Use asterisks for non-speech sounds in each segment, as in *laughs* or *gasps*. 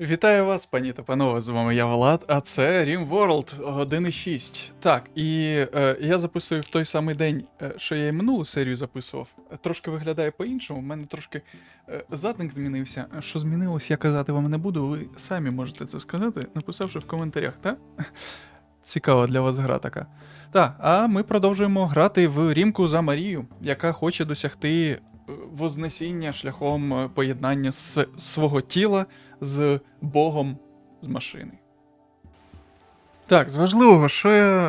Вітаю вас, пані та панове, з вами я Влад, а це RimWorld 1.6. Так, і е, я записую в той самий день, е, що я і минулу серію записував. Трошки виглядає по-іншому, в мене трошки е, задник змінився. Що змінилось, я казати вам не буду, ви самі можете це сказати, написавши в коментарях, так? Цікава для вас гра така. Так, а ми продовжуємо грати в Рімку за Марію, яка хоче досягти вознесіння шляхом е, поєднання с- свого тіла з Богом з машини. Так, з важливого, що я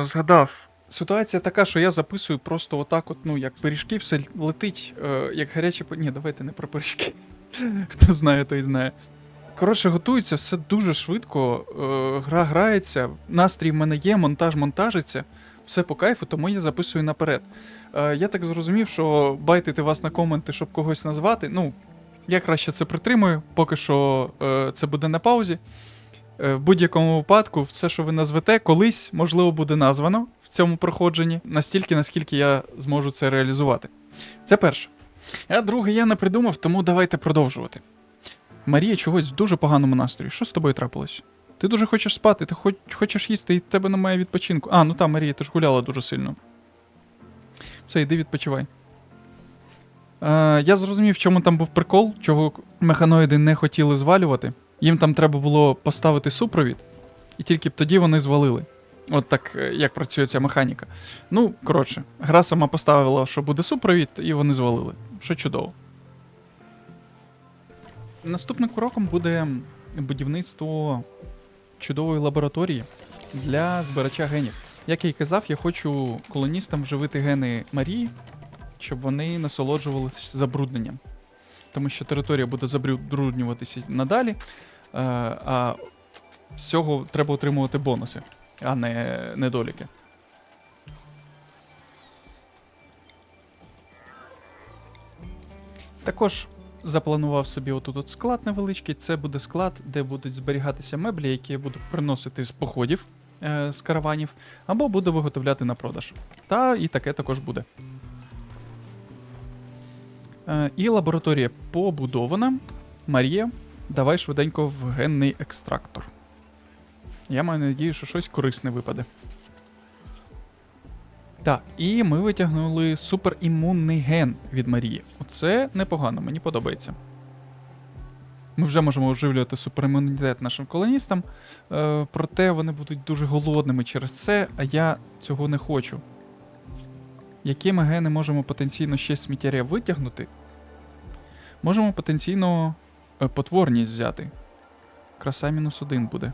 е, згадав. Ситуація така, що я записую просто отак, от, ну, як пиріжки, все летить, е, як гаряче. Ні, давайте не про пиріжки. *laughs* Хто знає, той знає. Коротше, готується все дуже швидко. Е, гра грається, настрій в мене є, монтаж монтажиться. Все по кайфу, тому я записую наперед. Е, я так зрозумів, що байтити вас на коменти, щоб когось назвати. Ну, я краще це притримую, поки що е, це буде на паузі. Е, в будь-якому випадку, все, що ви назвете, колись, можливо, буде названо в цьому проходженні, настільки, наскільки я зможу це реалізувати. Це перше. А друге, я не придумав, тому давайте продовжувати. Марія чогось в дуже поганому настрої. Що з тобою трапилось? Ти дуже хочеш спати, ти хоч, хочеш їсти, і в тебе немає відпочинку. А, ну там, Марія, ти ж гуляла дуже сильно. Все, йди відпочивай. Е, я зрозумів, в чому там був прикол, чого механоїди не хотіли звалювати. Їм там треба було поставити супровід, і тільки б тоді вони звалили. От так е, як працює ця механіка. Ну, коротше, гра сама поставила, що буде супровід, і вони звалили. Що чудово. Наступним кроком буде будівництво чудової лабораторії для збирача генів. Як я й казав, я хочу колоністам вживити гени Марії, щоб вони насолоджувалися забрудненням. Тому що територія буде забруднюватися надалі, е, а з цього треба отримувати бонуси, а не недоліки. Також запланував собі отут от склад невеличкий. Це буде склад, де будуть зберігатися меблі, які я буду приносити з походів е, з караванів, або буду виготовляти на продаж. Та і таке також буде. Е, і лабораторія побудована. Марія, давай швиденько в генний екстрактор. Я маю надію, що щось корисне випаде. Так, і ми витягнули суперімунний ген від Марії. Оце непогано, мені подобається. Ми вже можемо оживлювати суперімунітет нашим колоністам, е, проте вони будуть дуже голодними через це, а я цього не хочу. Які ми гени можемо потенційно ще з сміттяря витягнути? Можемо потенційно е, потворність взяти. Краса мінус один буде.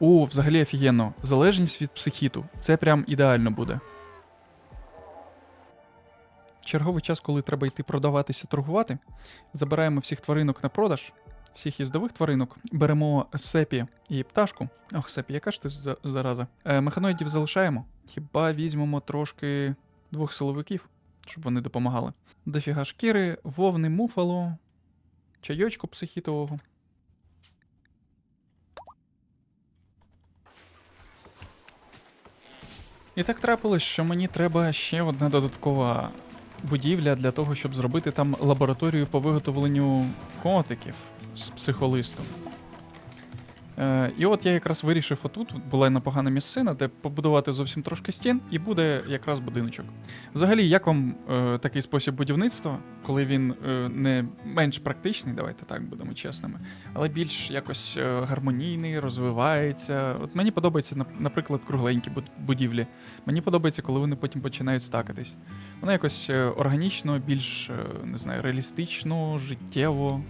О, взагалі офігенно. Залежність від психіту. Це прям ідеально буде. Черговий час, коли треба йти продаватися, торгувати. Забираємо всіх тваринок на продаж, всіх їздових тваринок, беремо сепі і пташку. Ох, сепі, яка ж ти за- зараза? Е, механоїдів залишаємо. Хіба візьмемо трошки двох силовиків, щоб вони допомагали. Дофіга шкіри, вовни муфало, чайочку психітового. І так трапилось, що мені треба ще одна додаткова будівля для того, щоб зробити там лабораторію по виготовленню котиків з психолистом. Е, і от я якраз вирішив отут, була непогана місцина, де побудувати зовсім трошки стін, і буде якраз будиночок. Взагалі, як вам е, такий спосіб будівництва, коли він е, не менш практичний, давайте так будемо чесними, але більш якось е, гармонійний, розвивається. От мені подобається, нап- наприклад, кругленькі буд- будівлі. Мені подобається, коли вони потім починають стакатись. Воно якось е, органічно, більш, е, не знаю, реалістично, життєво.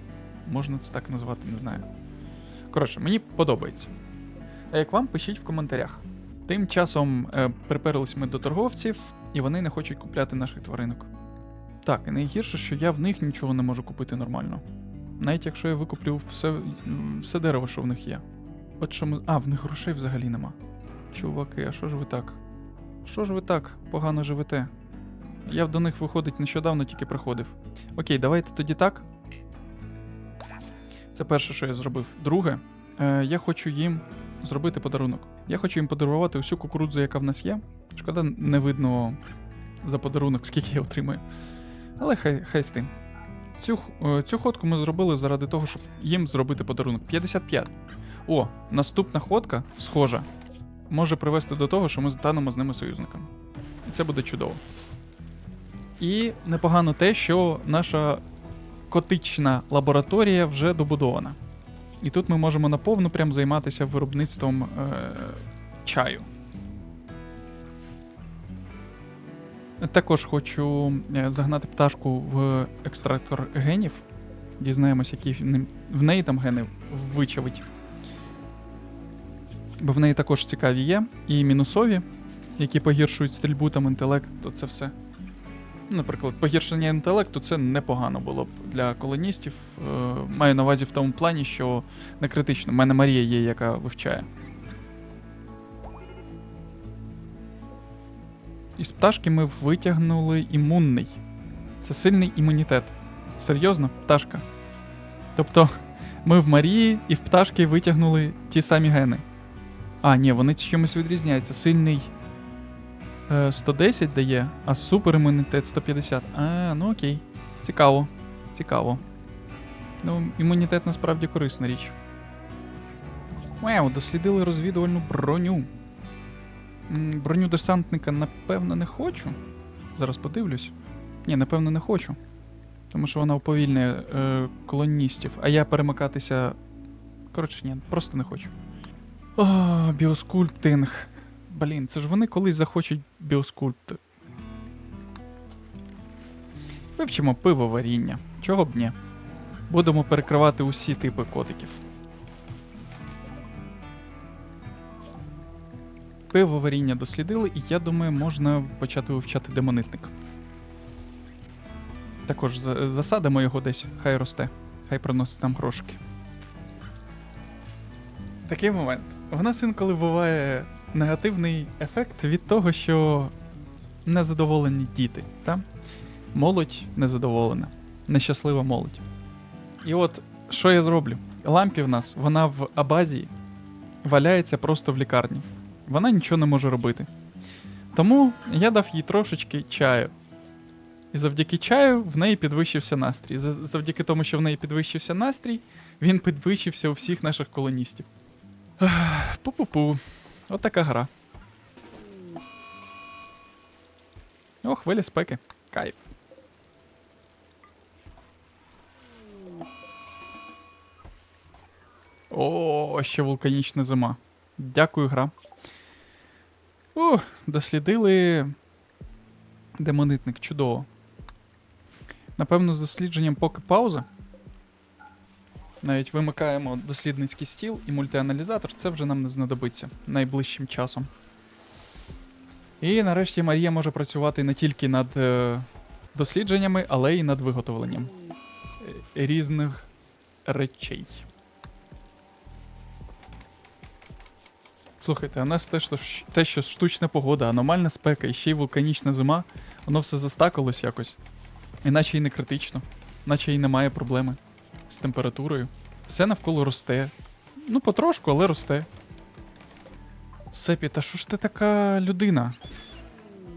Можна це так назвати, не знаю. Коротше, мені подобається. А як вам, пишіть в коментарях. Тим часом е, приперлись ми до торговців, і вони не хочуть купляти наших тваринок. Так, і найгірше, що я в них нічого не можу купити нормально. Навіть якщо я викуплю все, все дерево, що в них є. От що ми. А, в них грошей взагалі нема. Чуваки, а що ж ви так? Що ж ви так погано живете? Я до них виходить нещодавно тільки приходив. Окей, давайте тоді так. Це перше, що я зробив. Друге, е, я хочу їм зробити подарунок. Я хочу їм подарувати усю кукурудзу, яка в нас є. Шкода, не видно за подарунок, скільки я отримаю. Але хай, хай з тим. Цю, е, цю ходку ми зробили заради того, щоб їм зробити подарунок. 55. О, наступна ходка, схожа, може привести до того, що ми станемо з ними союзниками. І це буде чудово. І непогано те, що наша котична лабораторія вже добудована. І тут ми можемо наповну прям займатися виробництвом е- чаю. Також хочу е, загнати пташку в екстрактор генів. Дізнаємось, які в в неї там гени вичавить. Бо в неї також цікаві є. І мінусові, які погіршують стрільбу там інтелект, то це все. Наприклад, погіршення інтелекту це непогано було б для колоністів. Е, Маю на увазі в тому плані, що не критично. У мене Марія є, яка вивчає. Із пташки ми витягнули імунний. Це сильний імунітет. Серйозно, пташка. Тобто, ми в Марії і в пташки витягнули ті самі гени. А, ні, вони чимось відрізняються. Сильний 110 дає, а суперімунітет 150. А, ну окей. Цікаво. Цікаво. Ну, імунітет насправді корисна річ. Вау, дослідили розвідувальну броню. Броню десантника, напевно, не хочу. Зараз подивлюсь. Ні, напевно, не хочу. Тому що вона уповільнює е, колоністів. А я перемикатися. Коротше, ні, просто не хочу. О, біоскульптинг. Блін, це ж вони колись захочуть біоскульпт. Вивчимо пивоваріння. Чого б ні. Будемо перекривати усі типи котиків. Пивоваріння дослідили, і я думаю, можна почати вивчати демонитник. Також засадимо його десь, хай росте, хай приносить нам грошики. Такий момент. В нас інколи буває негативний ефект від того, що незадоволені діти. Та? Молодь незадоволена, нещаслива молодь. І от що я зроблю? Лампі в нас, вона в Абазії валяється просто в лікарні. Вона нічого не може робити. Тому я дав їй трошечки чаю. І завдяки чаю в неї підвищився настрій. Завдяки тому, що в неї підвищився настрій, він підвищився у всіх наших колоністів. Пу-пу-пу. От така гра. О, хвиля спеки. Кайф. О, ще вулканічна зима. Дякую, гра. О, дослідили демонитник. Чудово. Напевно, з дослідженням поки пауза. Навіть вимикаємо дослідницький стіл і мультианалізатор, це вже нам не знадобиться найближчим часом. І нарешті Марія може працювати не тільки над е, дослідженнями, але й над виготовленням е, різних речей. Слухайте, а нас те, що, те, що штучна погода, аномальна спека і ще й вулканічна зима, воно все застакалось якось. Іначе й не критично, наче й немає проблеми з температурою. Все навколо росте. Ну, потрошку, але росте. Сепі, та що ж ти така людина?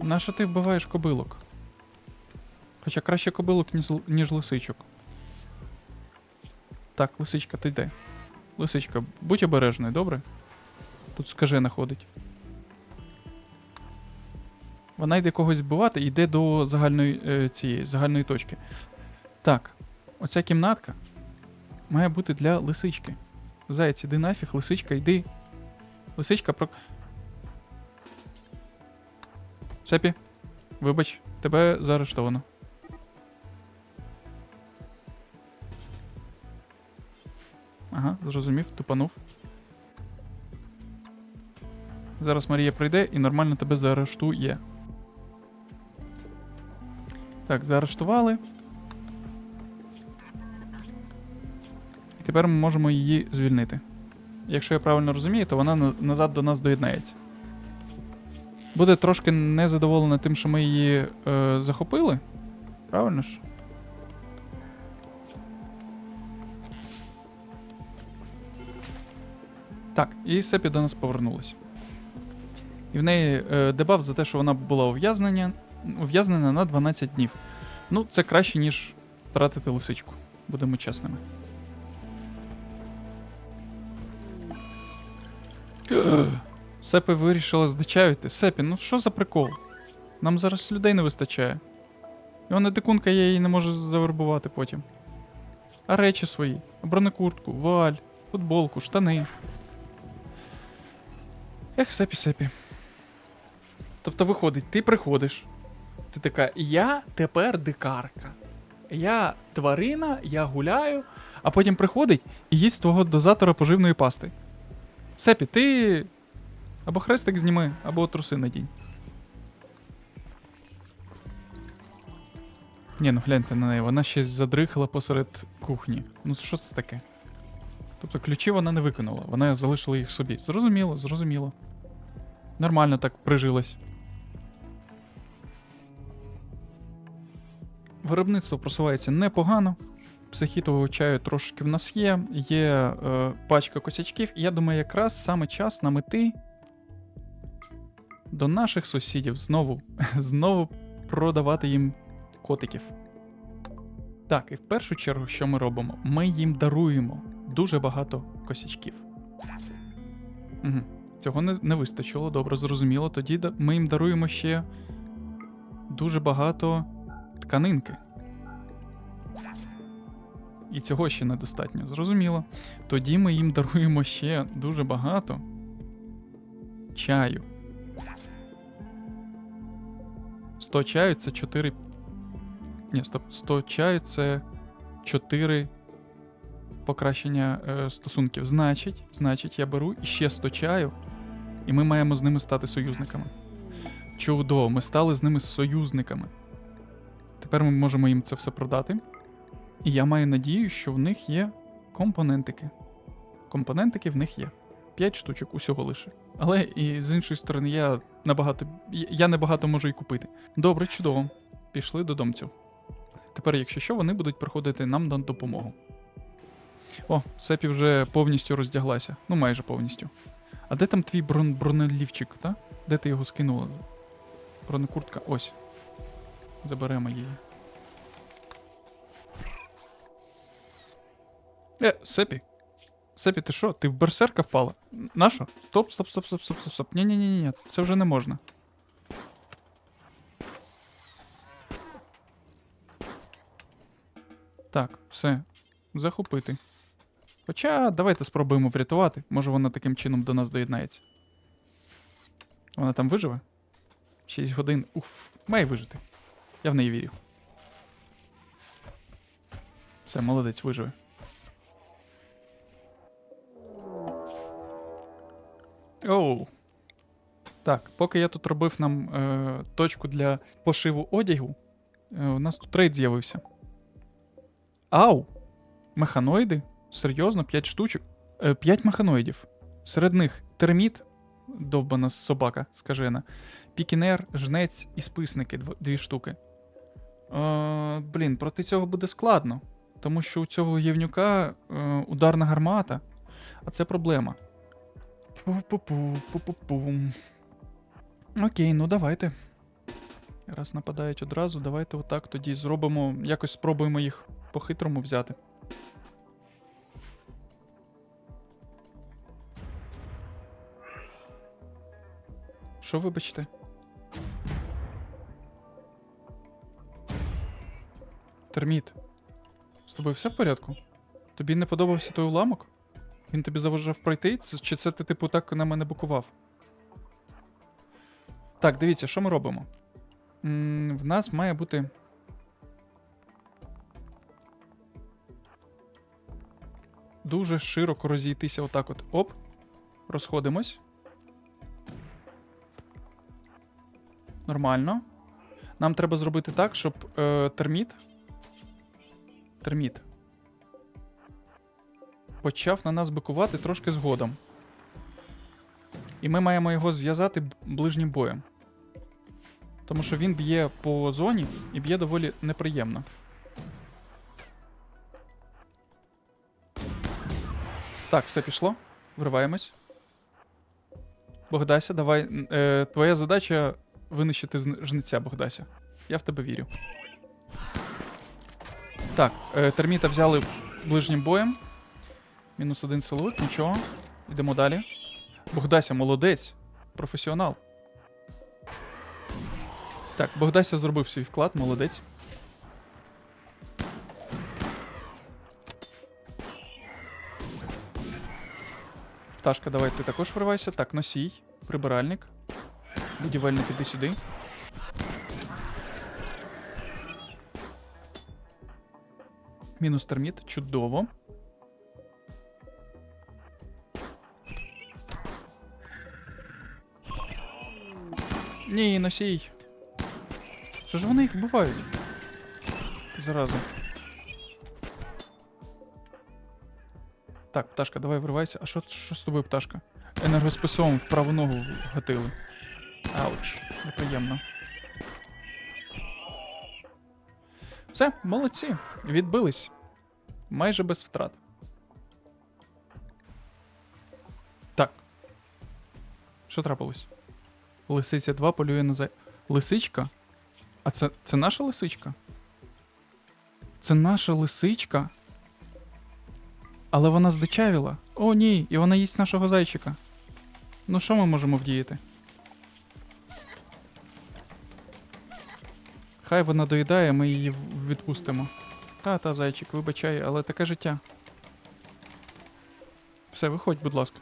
Нащо ти вбиваєш кобилок? Хоча краще кобилок, ніж, лисичок. Так, лисичка, ти де? Лисичка, будь обережною, добре? Тут скажена ходить. Вона йде когось вбивати і йде до загальної е, цієї загальної точки. Так, оця кімнатка має бути для лисички. Заяць, іди нафіг, лисичка, йди. Лисичка про. Сепі, вибач, тебе заарештовано. Ага, зрозумів, тупанув. Зараз Марія прийде і нормально тебе заарештує. Так, заарештували. Тепер ми можемо її звільнити. Якщо я правильно розумію, то вона назад до нас доєднається. Буде трошки незадоволена тим, що ми її е, захопили. Правильно ж? Так, і Сепі до нас повернулась. І в неї е, дебаф за те, що вона була ув'язнена на 12 днів. Ну, це краще, ніж втратити лисичку. Будемо чесними. Сепи вирішила здичавити. Сепі, ну що за прикол? Нам зараз людей не вистачає. І вона дикунка я її не можу завербувати потім. А речі свої, бронекуртку, вуаль, футболку, штани. Ех, сепі, сепі. Тобто виходить, ти приходиш. Ти така, я тепер дикарка. Я тварина, я гуляю, а потім приходить і їсть твого дозатора поживної пасти. Сепі, ти або хрестик зніми, або труси надінь. Ні, ну гляньте на неї, вона ще задрихала посеред кухні. Ну що це таке? Тобто ключі вона не виконала, вона залишила їх собі. Зрозуміло, зрозуміло. Нормально так прижилась. Виробництво просувається непогано. Психітового чаю трошки в нас є. Є е, пачка косячків, і я думаю, якраз саме час намити до наших сусідів знову, *laughs* знову продавати їм котиків. Так, і в першу чергу, що ми робимо? Ми їм даруємо дуже багато косячків. Угу. Цього не, не вистачило, добре, зрозуміло. Тоді ми їм даруємо ще дуже багато тканинки. І цього ще недостатньо, зрозуміло. Тоді ми їм даруємо ще дуже багато чаю. 100 чаю це 4. Ні, стоп, 100 чаю це 4 покращення е, стосунків. Значить, значить, я беру ще 100 чаю, і ми маємо з ними стати союзниками. Чудово, ми стали з ними союзниками. Тепер ми можемо їм це все продати. І я маю надію, що в них є компонентики. Компонентики в них є. 5 штучок усього лише. Але і з іншої сторони, я набагато. я- Я небагато можу і купити. Добре, чудово. Пішли до домців. Тепер, якщо що, вони будуть приходити нам на допомогу. О, Сепі вже повністю роздяглася. Ну, майже повністю. А де там твій брон... бронелівчик, та? Де ти його скинула? Бронекуртка, ось. Заберемо її. Е, Сепі. Сепі, ти що? Ти в берсерка впала? Нащо? Стоп, стоп, стоп, стоп, стоп, стоп, стоп. Ні, ні, ні, ні, це вже не можна. Так, все. Захопити. Хоча давайте спробуємо врятувати. Може вона таким чином до нас доєднається. Вона там виживе? 6 годин. Уф, має вижити. Я в неї вірю. Все, молодець, виживе. Оу. Так, поки я тут робив нам е, точку для пошиву одягу, е, у нас тут рейд з'явився. Ау! Механоїди? Серйозно, 5 штучок. Е, 5 механоїдів. Серед них терміт, довбана собака, скажена, пікінер, жнець і списники дв- дві штуки. Е, блін, проти цього буде складно. Тому що у цього гівнюка е, ударна гармата, а це проблема. Пу-пу-пу, пу-пу-пу. Окей, ну давайте. Раз нападають одразу, давайте отак тоді зробимо. Якось спробуємо їх по-хитрому взяти. Що вибачте? Терміт. З тобою все в порядку? Тобі не подобався той уламок? Він тобі заважав пройти? Чи це ти, типу, так на мене букував? Так, дивіться, що ми робимо? м в нас має бути. Дуже широко розійтися отак от. Оп. Розходимось. Нормально. Нам треба зробити так, щоб е, терміт. Терміт. Почав на нас бикувати трошки згодом. І ми маємо його зв'язати ближнім боєм. Тому що він б'є по зоні і б'є доволі неприємно. Так, все пішло. Вриваємось. Богдася, давай. Е, твоя задача винищити жниця, Богдася. Я в тебе вірю. Так, е, терміта взяли ближнім боєм. Мінус один силовик, нічого. Йдемо далі. Богдася, молодець. Професіонал. Так, Богдася зробив свій вклад, молодець. Пташка, давай ти також вривайся. Так, носій, прибиральник. Будівельник, іди сюди. Мінус терміт, чудово. Ні, носій. Що ж вони їх вбивають? Зараза. Так, пташка, давай вривайся. А що, що з тобою, пташка? Енергосписовим в праву ногу гатили. Ауч, неприємно. Все, молодці. Відбились. Майже без втрат. Так. Що трапилось? Лисиця 2 полює на зай... Лисичка? А це, це наша лисичка? Це наша лисичка? Але вона здичавіла. О, ні, і вона їсть нашого зайчика. Ну що ми можемо вдіяти? Хай вона доїдає, ми її відпустимо. Та, та, зайчик, вибачай, але таке життя. Все, виходь, будь ласка.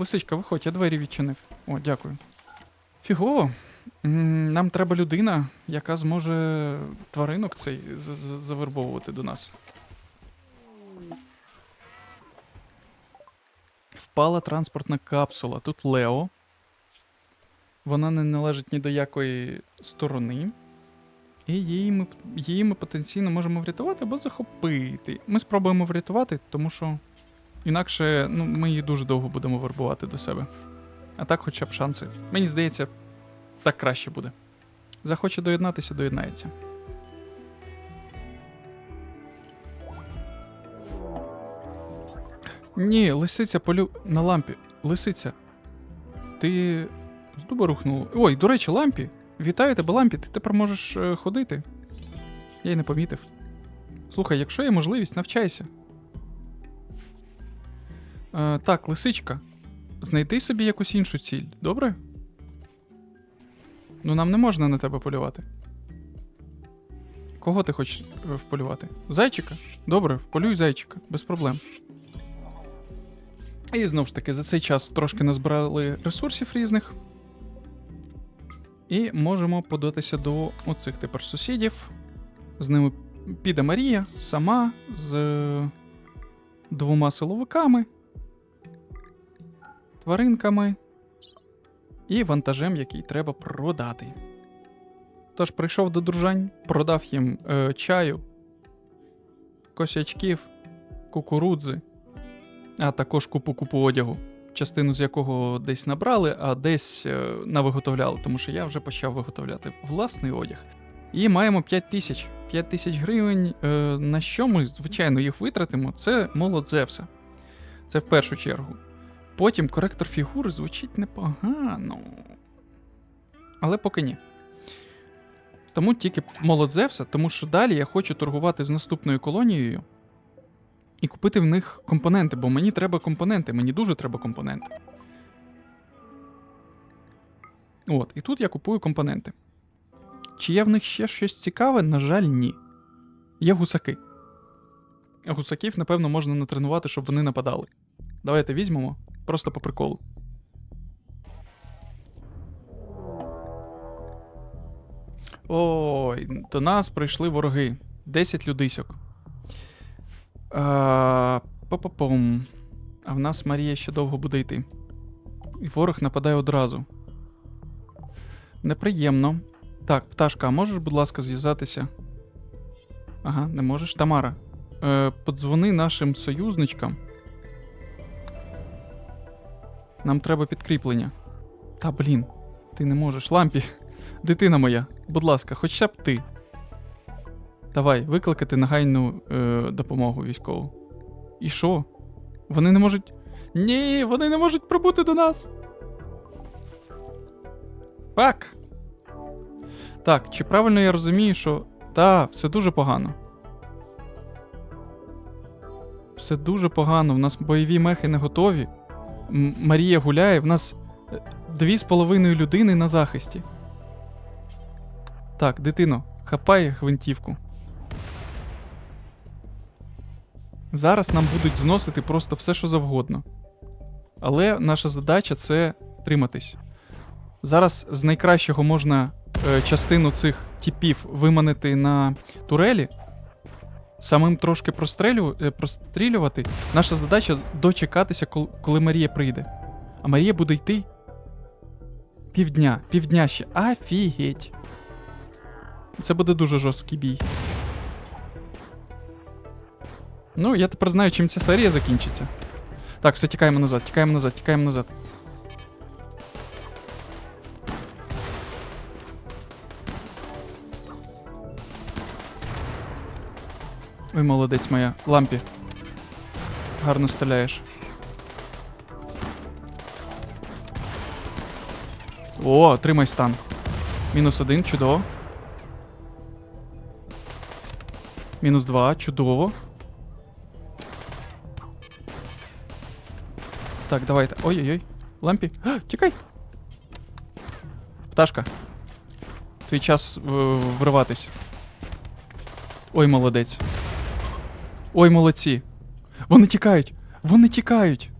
Лисичка, виходь, я двері відчинив. О, дякую. Фігово. Нам треба людина, яка зможе тваринок цей завербовувати до нас. Впала транспортна капсула. Тут Лео. Вона не належить ні до якої сторони. І її ми, її ми потенційно можемо врятувати або захопити. Ми спробуємо врятувати, тому що інакше ну, ми її дуже довго будемо вербувати до себе. А так хоча б шанси. Мені здається, так краще буде. Захоче доєднатися, доєднається. Ні, лисиця полю на лампі. Лисиця. Ти з дуба рухнула. Ой, до речі, лампі. Вітаю тебе, лампі. Ти тепер можеш е, ходити. Я й не помітив. Слухай, якщо є можливість, навчайся. Е, так, лисичка. Знайди собі якусь іншу ціль, добре? Ну нам не можна на тебе полювати. Кого ти хочеш е, вполювати? Зайчика? Добре, вполюй зайчика, без проблем. І знову ж таки, за цей час трошки назбирали ресурсів різних. І можемо податися до оцих тепер сусідів. З ними піде Марія сама з е, двома силовиками, тваринками і вантажем, який треба продати. Тож прийшов до дружань, продав їм е, чаю, косячків, кукурудзи, а також купу-купу одягу, частину з якого десь набрали, а десь е, навиготовляли, тому що я вже почав виготовляти власний одяг. І маємо 5 тисяч. 5 тисяч гривень. Е, на що ми, звичайно, їх витратимо? Це молот Зевса. Це в першу чергу. Потім коректор фігури звучить непогано. Але поки ні. Тому тільки молот Зевса, тому що далі я хочу торгувати з наступною колонією і купити в них компоненти, бо мені треба компоненти, мені дуже треба компоненти. От, і тут я купую компоненти. Чи є в них ще щось цікаве? На жаль, ні. Є гусаки. Гусаків, напевно, можна натренувати, щоб вони нападали. Давайте візьмемо, просто по приколу. Ой, до нас прийшли вороги. 10 людисьок. А, Па-па-пом. А в нас Марія ще довго буде йти. І ворог нападає одразу. Неприємно. Так, пташка, а можеш, будь ласка, зв'язатися? Ага, не можеш. Тамара. Е, подзвони нашим союзничкам. Нам треба підкріплення. Та блін, ти не можеш. Лампі, дитина моя, будь ласка, хоча б ти. Давай, викликати негайну е, допомогу військову. І що? Вони не можуть. Ні, вони не можуть прибути до нас. Фак. Так, чи правильно я розумію, що Та, все дуже погано. Все дуже погано. В нас бойові мехи не готові. Марія гуляє, в нас е, дві з половиною людини на захисті. Так, дитино, хапай гвинтівку. Зараз нам будуть зносити просто все, що завгодно. Але наша задача це втриматись. Зараз з найкращого можна е, частину цих типів виманити на турелі, самим трошки прострелю, е, прострілювати. Наша задача дочекатися, коли Марія прийде. А Марія буде йти півдня. Півдня ще. Афігеть. Це буде дуже жорсткий бій. Ну, я тепер знаю, чим ця серія закінчиться. Так, все, тікаємо назад, тікаємо назад, тікаємо назад. Ой, молодець моя. Лампі. Гарно стріляєш. О, тримай стан. Мінус один, чудово. Мінус два, чудово. Так, давайте. Ой-ой-ой. Лампі. А, тікай. Пташка. Твій час вриватись. Ой, молодець. Ой, молодці. Вони тікають. Вони тікають.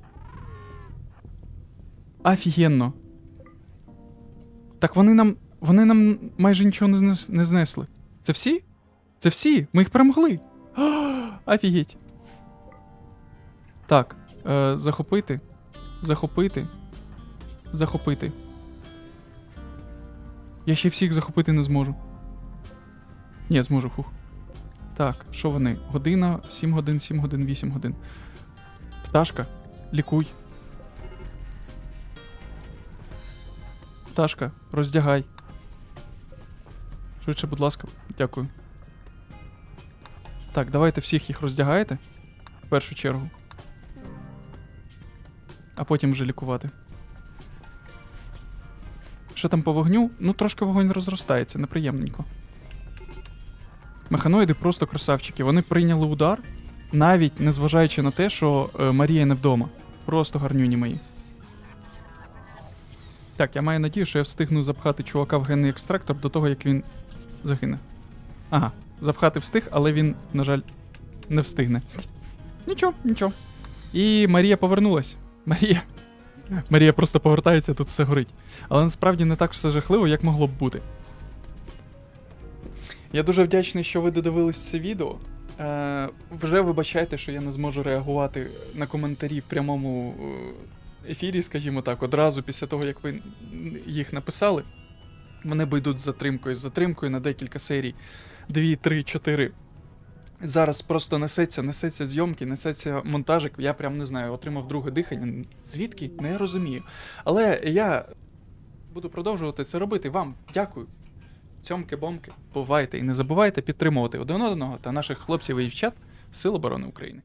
Офігенно. Так вони нам. Вони нам майже нічого не, знесли. Це всі? Це всі? Ми їх перемогли. *gasps* Офігеть. Так. Е, захопити. Захопити. Захопити. Я ще всіх захопити не зможу. Ні, зможу, хух. Так, що вони? Година, 7 годин, 7 годин, 8 годин. Пташка, лікуй. Пташка, роздягай. Швидше, будь ласка, дякую. Так, давайте всіх їх роздягаєте. В першу чергу. А потім вже лікувати. Що там по вогню? Ну, трошки вогонь розростається, неприємненько. Механоїди просто красавчики. Вони прийняли удар, навіть незважаючи на те, що е, Марія не вдома. Просто гарнюні мої. Так, я маю надію, що я встигну запхати чувака в генний екстрактор до того, як він загине. Ага, запхати встиг, але він, на жаль, не встигне. Нічого, нічого. І Марія повернулась. Марія. Марія просто повертається, тут все горить. Але насправді не так все жахливо, як могло б бути. Я дуже вдячний, що ви додивились це відео. Е, вже вибачайте, що я не зможу реагувати на коментарі в прямому е, ефірі, скажімо так, одразу після того, як ви їх написали. Вони б йдуть з затримкою, з затримкою на декілька серій. Дві, три, чотири. Зараз просто несеться, несеться зйомки, несеться монтажик. Я прям не знаю, отримав друге дихання. Звідки? Не розумію. Але я буду продовжувати це робити. Вам дякую. Цьомки-бомки, бувайте і не забувайте підтримувати один одного та наших хлопців і дівчат Сил оборони України.